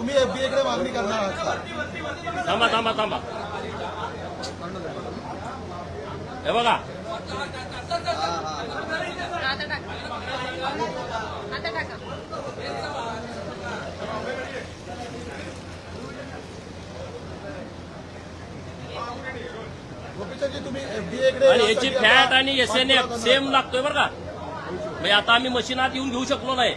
तुम्ही एफडीए कडे मागणी करणार आहात? थांबा थांबा थांबा. हे बघा. आणि याची फॅट आणि एस एन एफ पाठपुरावा सेम लागतोय बरं का. म्हणजे आता आम्ही मशीनात येऊन घेऊ शकलो नाही.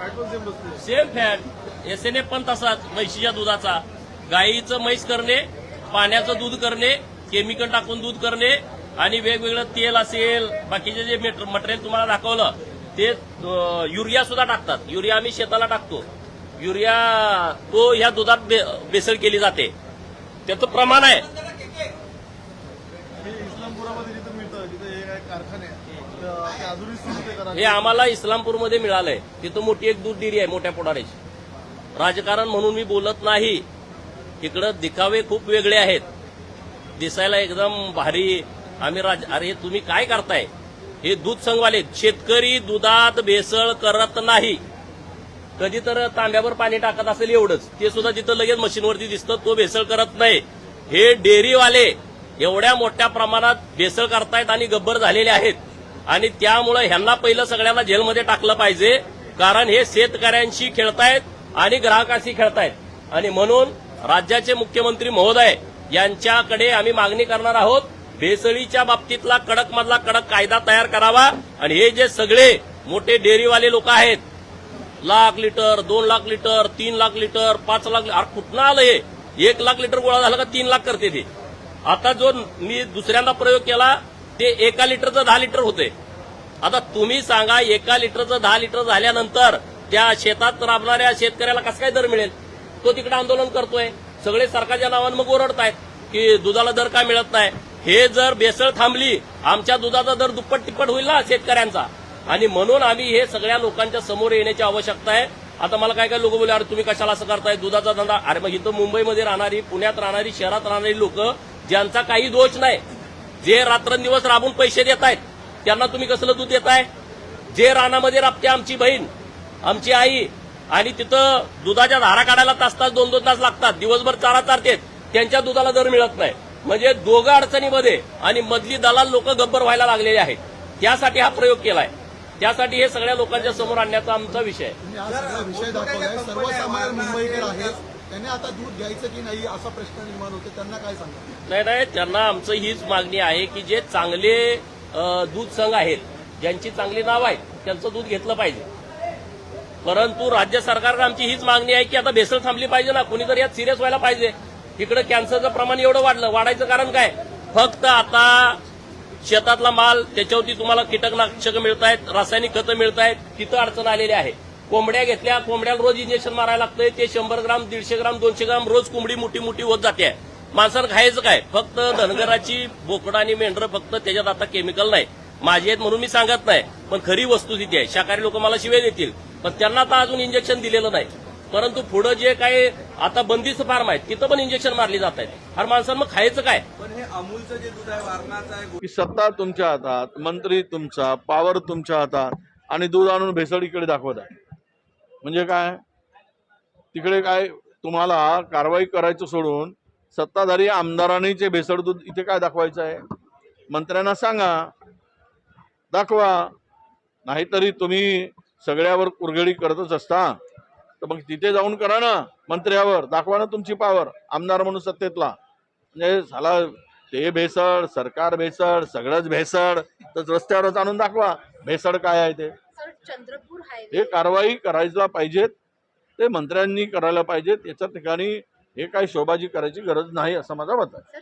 Same fat S N F पण तसाच म्हैशीच्या दुधाचा. गाईचं म्हैस करणे पाण्याचं दूध करणे केमिकल टाकून दूध करणे आणि वेगवेगळं तेल असेल बाकीचे जे मटेरियल तुम्हाला दाखवलं ते युरिया सुद्धा टाकतात. युरिया आम्ही शेताला टाकतो. युरिया तो ह्या दुधात बेसळ केली जाते. त्याचं प्रमाण आहे. इस्लामपुरामध्ये जिथं मिळतं हे काय कारखाने आहेत, तर ते अजूनही सुरू ते करा आम्हाला इस्लामपूरमध्ये मिळालंय. तिथं मोठी एक दूध डेअरी आहे मोठ्या पुढाऱ्याची राजकारण म्हणून मी बोलत नाही. इकडं दिखावे खूप वेगळे आहेत. दिसायला एकदम भारी. आम्ही राज अरे तुम्ही काय करताय? हे दूध संघवाले शेतकरी दुधात भेसळ करत नाही. कधी तर तांब्यावर पाणी टाकत असेल एवढंच. ते सुद्धा तिथं लगेच मशीनवरती दिसतं तो भेसळ करत नाही. हे डेअरीवाले एवढ्या मोठ्या प्रमाणात भेसळ करतायत आणि गब्बर झालेले आहेत. आणि त्यामुळे ह्यांना पहिलं सगळ्यांना जेलमध्ये टाकलं पाहिजे कारण हे शेतकऱ्यांशी खेळतायत आणि ग्राहकांशी खेळतायत. आणि म्हणून राज्याचे मुख्यमंत्री महोदय यांच्याकडे आम्ही मागणी करणार आहोत भेसळीच्या बाबतीतला कडक मधला कडक कायदा तयार करावा. आणि हे जे सगळे मोठे डेअरीवाले लोक आहेत लाख लिटर दोन लाख लिटर तीन लाख लिटर पाच लाख कुठनं आलं हे? एक लाख लिटर गोळा झाला का तीन लाख करते ते? आता जो मी दुसऱ्यांदा प्रयोग केला ते एका लिटरचं दहा लिटर होते. आता तुम्ही सांगा एका लिटरचं दहा लिटर झाल्यानंतर त्या शेतात राबणाऱ्या शेतकऱ्याला कसं काय दर मिळेल? तो तिकडे आंदोलन करतोय. सगळे सरकारच्या नावानं मग ओरडतायत की दुधाला दर काय मिळत नाही? हे जर बेसळ थांबली आमच्या दुधाचा दर दुप्पट तिप्पट होईल ना शेतकऱ्यांचा. आणि म्हणून आम्ही हे सगळ्या लोकांच्या समोर येण्याची आवश्यकता आहे. आता मला काय काय लोक बोलले अरे तुम्ही कशाला असं करताय? दुधाचा धंदा. अरे मग इथं मुंबईमध्ये राहणारी पुण्यात राहणारी शहरात राहणारी लोक ज्यांचा काही दोष नाही जे रात्रंदिवस राबून पैसे देत आहेत त्यांना तुम्ही कसलं दूध देताय? जे रानामध्ये राबते आमची बहीण आमची आई आणि तिथं दुधाच्या धारा काढायला तास तास दोन दोन तास लागतात दिवसभर चारा चारतेत त्यांच्या दुधाला दर मिळत नाही. म्हणजे दोघं अडचणीमध्ये आणि मधली दलाल लोक गब्बर व्हायला लागलेले आहेत. त्यासाठी हा प्रयोग केलाय. त्यासाठी हे सगळ्या लोकांच्या समोर आणण्याचा आमचा विषय आहे. त्यांनी आता दूध घ्यायचं की नाही असा प्रश्न निर्माण होतो. त्यांना काय सांगा नाही नाही त्यांना आमचं हीच मागणी आहे की जे चांगले दूध संघ आहेत ज्यांची चांगली नाव आहेत त्यांचं दूध घेतलं पाहिजे. परंतु राज्य सरकारला आमची हीच मागणी आहे की आता भेसळ थांबली पाहिजे ना कोणीतरी यात सिरियस व्हायला पाहिजे. तिकडे कॅन्सरचं प्रमाण एवढं वाढलं वाढायचं कारण काय? फक्त आता शेतातला माल त्याच्यावरती तुम्हाला कीटकनाशक मिळत आहेत रासायनिक खतं मिळत आहेत तिथं अडचण आलेली आहे. कोंबड्या घेतल्या कोंबड्याला रोज इंजेक्शन मारायला लागतंय. ते शंभर ग्राम दीडशे ग्राम दोनशे ग्राम रोज कोंबडी मोठी मोठी होत जाते. माणसानं खायचं काय? फक्त धनगराची बोकडं आणि मेंढरं फक्त त्याच्यात आता केमिकल नाही. माझी आहेत म्हणून मी सांगत नाही. पण खरी वस्तुस्थिती आहे. शाकाहारी लोक मला शिवाय देतील. पण त्यांना आता अजून इंजेक्शन दिलेलं नाही. परंतु पुढं जे काही आता बंदिस्त फार्म आहेत तिथं पण इंजेक्शन मारली जात आहेत. अरे माणसानं मग खायचं काय? पण हे अमूलचं जे दूध आहे वारणाचं आहे सत्ता तुमच्या हातात मंत्री तुमचा पावर तुमच्या हातात आणि दूध आणून भेसळ इकडे दाखवत आहे. म्हणजे काय? तिकडे काय तुम्हाला कारवाई करायचं सोडून सत्ताधारी आमदारांनीचे भेसळ दूध इथे काय दाखवायचं आहे? मंत्र्यांना सांगा. दाखवा. नाहीतरी तुम्ही सगळ्यावर कुरघडी करतच असता. तर मग तिथे जाऊन करा ना मंत्र्यावर. दाखवा ना तुमची पावर आमदार म्हणून सत्तेतला. म्हणजे झाला ते भेसळ सरकार भेसळ सगळंच भेसळ. तर रस्त्यावरच आणून दाखवा. भेसळ काय आहे ते? चंद्रपूर हे कारवाई करायला पाहिजेत ते मंत्र्यांनी करायला पाहिजेत याच्या ठिकाणी हे काही शोभाजी करायची गरज नाही असं माझं मत आहे.